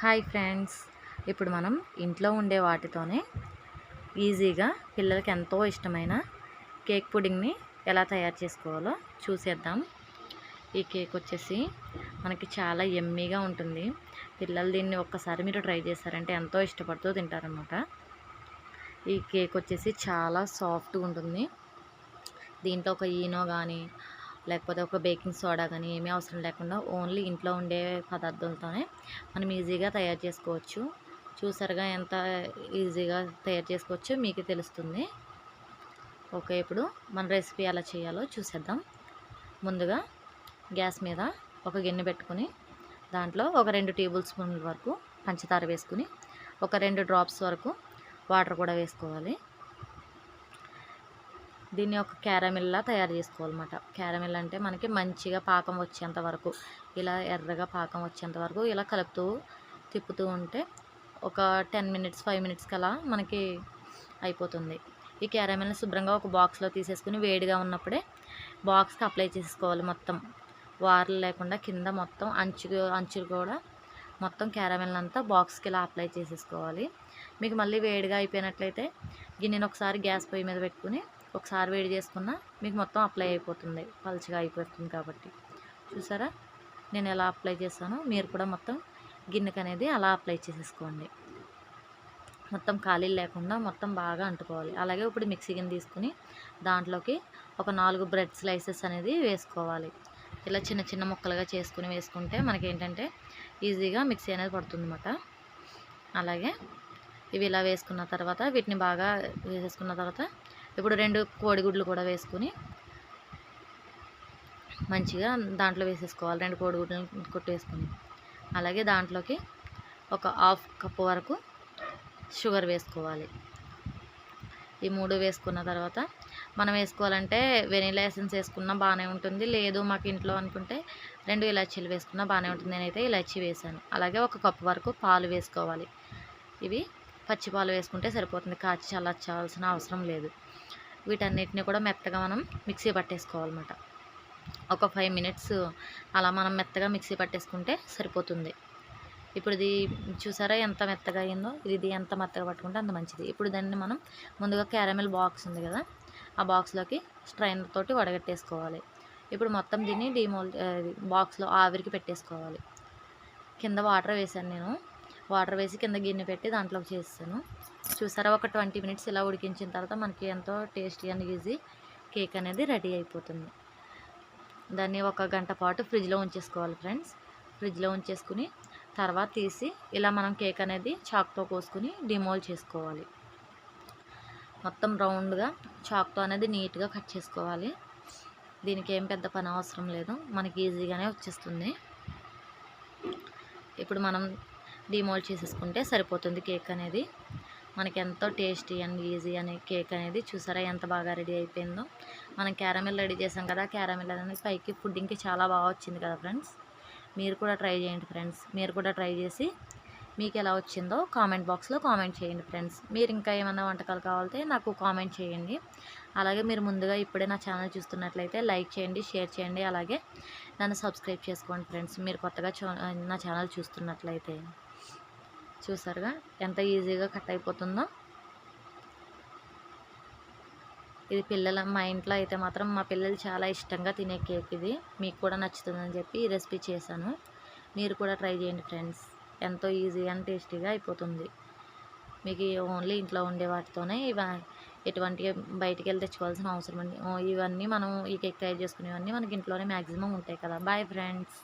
Hi friends. ఇప్పుడు మనం ఇంట్లో ఉండే వాటితోనే ఈజీగా పిల్లలకి ఎంతో ఇష్టమైన కేక్ పుడింగ్ని ఎలా తయారు చేసుకోవాలో చూసేద్దాం. ఈ కేక్ వచ్చేసి మనకి చాలా ఎమ్మీగా ఉంటుంది. పిల్లలు దీన్ని ఒక్కసారి మీరు ట్రై చేశారంటే ఎంతో ఇష్టపడుతూ తింటారనమాట ఈ కేక్ వచ్చేసి చాలా సాఫ్ట్గా ఉంటుంది. దీంట్లో ఒక ఈనో కానీ లేకపోతే ఒక బేకింగ్ సోడా కానీ ఏమీ అవసరం లేకుండా ఓన్లీ ఇంట్లో ఉండే పదార్థాలతోనే మనం ఈజీగా తయారు చేసుకోవచ్చు. చూసారుగా ఎంత ఈజీగా తయారు చేసుకోవచ్చో మీకు తెలుస్తుంది. ఓకే ఇప్పుడు మన రెసిపీ ఎలా చేయాలో చూసేద్దాం. ముందుగా గ్యాస్ మీద ఒక గిన్నె పెట్టుకుని దాంట్లో ఒక రెండు టేబుల్ స్పూన్ల వరకు పంచదార వేసుకుని ఒక రెండు డ్రాప్స్ వరకు వాటర్ కూడా వేసుకోవాలి. దీన్ని ఒక క్యారమిల్లా తయారు చేసుకోవాలన్నమాట. క్యారమిల్ అంటే మనకి మంచిగా పాకం వచ్చేంత వరకు ఇలా ఎర్రగా పాకం వచ్చేంత వరకు ఇలా కలుపుతూ తిప్పుతూ ఉంటే ఒక టెన్ మినిట్స్ ఫైవ్ మినిట్స్కి అలా మనకి అయిపోతుంది. ఈ క్యారమిల్ని శుభ్రంగా ఒక బాక్స్లో తీసేసుకుని వేడిగా ఉన్నప్పుడే బాక్స్కి అప్లై చేసుకోవాలి మొత్తం. వార్లు లేకుండా కింద మొత్తం అంచు అంచులు కూడా మొత్తం క్యారమెల్ అంతా బాక్స్కి ఇలా అప్లై చేసేసుకోవాలి. మీకు మళ్ళీ వేడిగా అయిపోయినట్లయితే గిన్నెను ఒకసారి గ్యాస్ పొయ్యి మీద పెట్టుకుని ఒకసారి వేడి చేసుకున్న మీకు మొత్తం అప్లై అయిపోతుంది. పలుచగా అయిపోతుంది కాబట్టి. చూసారా? నేను ఎలా అప్లై చేశానో మీరు కూడా మొత్తం గిన్నెకి అనేది అలా అప్లై చేసేసుకోండి. మొత్తం ఖాళీ లేకుండా మొత్తం బాగా అంటుకోవాలి. అలాగే ఇప్పుడు మిక్సీ గిన్నె తీసుకుని దాంట్లోకి ఒక నాలుగు బ్రెడ్ స్లైసెస్ అనేది వేసుకోవాలి. ఇలా చిన్న చిన్న ముక్కలుగా చేసుకుని వేసుకుంటే మనకి ఏంటంటే ఈజీగా మిక్సీ అనేది పడుతుంది అన్నమాట అలాగే ఇవి ఇలా వేసుకున్న తర్వాత వీటిని బాగా వేసేసుకున్న తర్వాత ఇప్పుడు రెండు కోడిగుడ్లు కూడా వేసుకుని మంచిగా దాంట్లో వేసేసుకోవాలి. రెండు కోడిగుడ్లను కొట్టేసుకుని. అలాగే దాంట్లోకి ఒక హాఫ్ కప్పు వరకు షుగర్ వేసుకోవాలి. ఈ మూడు వేసుకున్న తర్వాత మనం వేసుకోవాలంటే వెనీలా ఎసెన్స్ వేసుకున్నా బాగానే ఉంటుంది. లేదు మాకు ఇంట్లో అనుకుంటే రెండు ఇలాచీలు వేసుకున్నా బాగానే ఉంటుంది. నేనైతే ఇలాచీ వేసాను అలాగే ఒక కప్పు వరకు పాలు వేసుకోవాలి. ఇవి పచ్చి పాలు వేసుకుంటే సరిపోతుంది. కాచి చల్లార్చాల్సిన అవసరం లేదు. వీటన్నిటిని కూడా మెత్తగా మనం మిక్సీ పట్టేసుకోవాలన్నమాట. ఒక ఫైవ్ మినిట్స్ అలా మనం మెత్తగా మిక్సీ పట్టేసుకుంటే సరిపోతుంది. ఇప్పుడు ఇది చూసారా ఎంత మెత్తగా అయిందో? ఇది ఎంత మెత్తగా పట్టుకుంటే అంత మంచిది. ఇప్పుడు దాన్ని మనం ముందుగా క్యారమెల్ బాక్స్ ఉంది కదా ఆ బాక్స్లోకి స్ట్రైనర్ తోటి వడగట్టేసుకోవాలి. ఇప్పుడు మొత్తం దీన్ని డిమోల్ బాక్స్లో ఆవిరికి పెట్టేసుకోవాలి. కింద వాటర్ వేసాను నేను. వాటర్ వేసి కింద గిన్నె పెట్టి దాంట్లోకి చేస్తాను. చూసారా? ఒక ట్వంటీ మినిట్స్ ఇలా ఉడికించిన తర్వాత మనకి ఎంతో టేస్టీ అండ్ ఈజీ కేక్ అనేది రెడీ అయిపోతుంది. దాన్ని ఒక గంట పాటు ఫ్రిడ్జ్లో ఉంచేసుకోవాలి ఫ్రెండ్స్. ఫ్రిడ్జ్లో ఉంచేసుకుని తర్వాత తీసి ఇలా మనం కేక్ అనేది చాక్తో కోసుకుని డిమోల్ చేసుకోవాలి. మొత్తం రౌండ్గా చాక్తో అనేది నీట్గా కట్ చేసుకోవాలి. దీనికి ఏం పెద్ద పని అవసరం లేదు. మనకి ఈజీగానే వచ్చేస్తుంది. ఇప్పుడు మనం డిమోల్డ్ చేసేసుకుంటే సరిపోతుంది కేక్ అనేది. మనకి ఎంతో టేస్టీ అండ్ ఈజీ అనే కేక్ అనేది చూసారా ఎంత బాగా రెడీ అయిపోయిందో. మనం క్యారమిల్ రెడీ చేసాం కదా క్యారమిల్ అనేది పైకి పుడ్డింగ్కి చాలా బాగా వచ్చింది కదా ఫ్రెండ్స్. మీరు కూడా ట్రై చేయండి ఫ్రెండ్స్. మీరు కూడా ట్రై చేసి మీకు ఎలా వచ్చిందో కామెంట్ బాక్స్లో కామెంట్ చేయండి ఫ్రెండ్స్. మీరు ఇంకా ఏమైనా వంటకాలు కావాలంటే నాకు కామెంట్ చేయండి. అలాగే మీరు ముందుగా ఇప్పుడే నా ఛానల్ చూస్తున్నట్లయితే లైక్ చేయండి షేర్ చేయండి. అలాగే నన్ను సబ్స్క్రైబ్ చేసుకోండి ఫ్రెండ్స్. మీరు కొత్తగా నా ఛానల్ చూస్తున్నట్లయితే. చూసారుగా ఎంత ఈజీగా కట్ అయిపోతుందో. ఇది పిల్లల మా ఇంట్లో అయితే మాత్రం మా పిల్లలు చాలా ఇష్టంగా తినే కేక్ ఇది. మీకు కూడా నచ్చుతుందని చెప్పి ఈ రెసిపీ చేశాను. మీరు కూడా ట్రై చేయండి ఫ్రెండ్స్. ఎంతో ఈజీ అండ్ టేస్టీగా అయిపోతుంది. మీకు ఓన్లీ ఇంట్లో ఉండే వాటితోనే ఇవ ఎటువంటి బయటికి వెళ్ళి తెచ్చుకోవాల్సిన అవసరం అండి. ఇవన్నీ మనం ఈ కేక్ తయారు చేసుకునేవన్నీ మనకి ఇంట్లోనే మ్యాక్సిమం ఉంటాయి కదా. Bye friends.